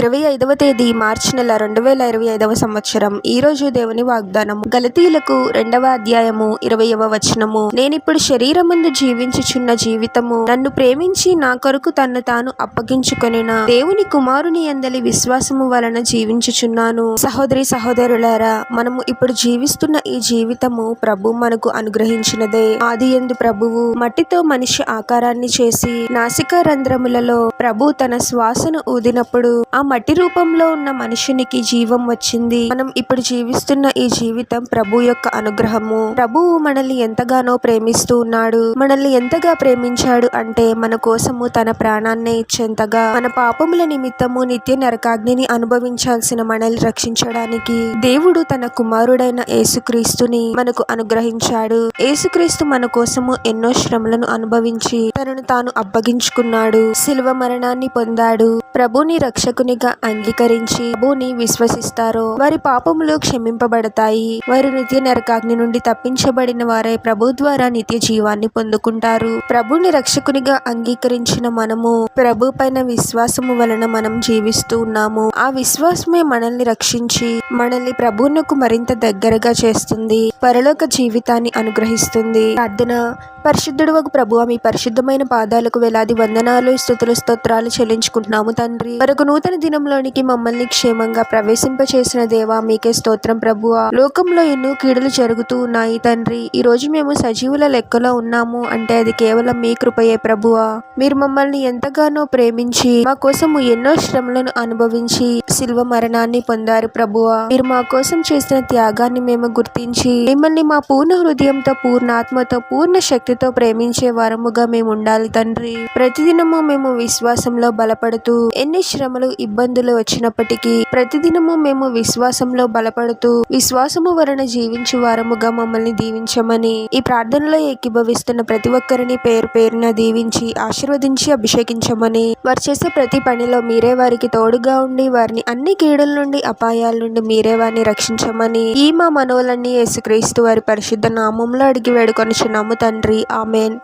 ఇరవై ఐదవ తేదీ మార్చి నెల రెండు వేల ఇరవై ఐదవ సంవత్సరం. ఈ రోజు దేవుని వాగ్దానం గలతీలకు రెండవ అధ్యాయము ఇరవైవ వచనము. నేనిప్పుడు శరీరమందు జీవించుచున్న జీవితము నన్ను ప్రేమించి నా కొరకు తన్ను తాను అప్పగించుకొనిన దేవుని కుమారుని అందలి విశ్వాసము వలన జీవించుచున్నాను. సహోదరి సహోదరులారా మనము ఇప్పుడు జీవిస్తున్న ఈ జీవితము ప్రభు మనకు అనుగ్రహించినదే. ఆది ఎందు ప్రభువు మట్టితో మనిషి ఆకారాన్ని చేసి నాసిక రంధ్రములలో ప్రభు తన శ్వాసను ఊదినప్పుడు ఆ మట్టి రూపంలో ఉన్న మనుషునికి జీవం వచ్చింది. మనం ఇప్పుడు జీవిస్తున్న ఈ జీవితం ప్రభు యొక్క అనుగ్రహము. ప్రభువు మనల్ని ఎంతగానో ప్రేమిస్తూ ఉన్నాడు. మనల్ని ఎంతగా ప్రేమించాడు అంటే మన కోసము తన ప్రాణాన్నే ఇచ్చేంతగా. మన పాపముల నిమిత్తము నిత్య నరకాగ్నిని అనుభవించాల్సిన మనల్ని రక్షించడానికి దేవుడు తన కుమారుడైన యేసుక్రీస్తుని మనకు అనుగ్రహించాడు. యేసుక్రీస్తు మన కోసము ఎన్నో శ్రమలను అనుభవించి తనను తాను అప్పగించుకున్నాడు. శిలువ మరణాన్ని పొందాడు. ప్రభుని రక్షకుని రక్షకునిగా అంగీకరించి ప్రభుని విశ్వసిస్తారో. వారి పాపములు క్షమింపబడతాయి. వారు నిత్య నరకాగ్ని నుండి తప్పించబడిన వారే ప్రభు ద్వారా నిత్య జీవాన్ని పొందుకుంటారు. ప్రభుని రక్షకునిగా అంగీకరించిన మనము ప్రభు పైన విశ్వాసము వలన మనం జీవిస్తూ ఉన్నాము. ఆ విశ్వాసమే మనల్ని రక్షించి మనల్ని ప్రభువునకు మరింత దగ్గరగా చేస్తుంది. పరలోక జీవితాన్ని అనుగ్రహిస్తుంది. ప్రార్థన. పరిశుద్ధుడు ఒక ప్రభు మీ పరిశుద్ధమైన పాదాలకు వేలాది వందనాలు స్థుతులు స్తోత్రాలు చెల్లించుకుంటున్నాము తండ్రి. మరొక నూతన దినంలోనికి మమ్మల్ని క్షేమంగా ప్రవేశింపచేసిన దేవా మీకే స్తోత్రం ప్రభువా. లోకంలో ఎన్నో కీడులు జరుగుతూ ఉన్నాయి తండ్రి. ఈ రోజు మేము సజీవుల లెక్కలో ఉన్నాము అంటే అది కేవలం మీ కృపయే ప్రభువా. మీరు మమ్మల్ని ఎంతగానో ప్రేమించి మా కోసము ఎన్నో శ్రమలను అనుభవించి శిల్వ మరణాన్ని పొందారు ప్రభువా. మీరు మా కోసం చేసిన త్యాగాన్ని మేము గుర్తించి మిమ్మల్ని మా పూర్ణ హృదయంతో పూర్ణాత్మతో పూర్ణ శక్తితో ప్రేమించే వారముగా మేము ఉండాలి తండ్రి. ప్రతిదినము మేము విశ్వాసంలో బలపడుతూ ఎన్ని శ్రమలు ఇబ్బందులు వచ్చినప్పటికీ ప్రతిదినము మేము విశ్వాసంలో బలపడుతూ విశ్వాసము వలన జీవించు వారముగా మమ్మల్ని దీవించమని ఈ ప్రార్థనలో ఏకీభవిస్తున్న ప్రతి ఒక్కరిని పేరు పేరున దీవించి ఆశీర్వదించి అభిషేకించమని వారు చేసే ప్రతి పనిలో మీరే వారికి తోడుగా ఉండి వారిని అన్ని కీడుల నుండి అపాయాల నుండి మీరే వారిని రక్షించమని ఈ మా మనవులన్నీ యేసుక్రీస్తు వారి పరిశుద్ధ నామంలో అడిగి వేడుకొని వేడుకొనిచున్నాము తండ్రి. ఆమెన్.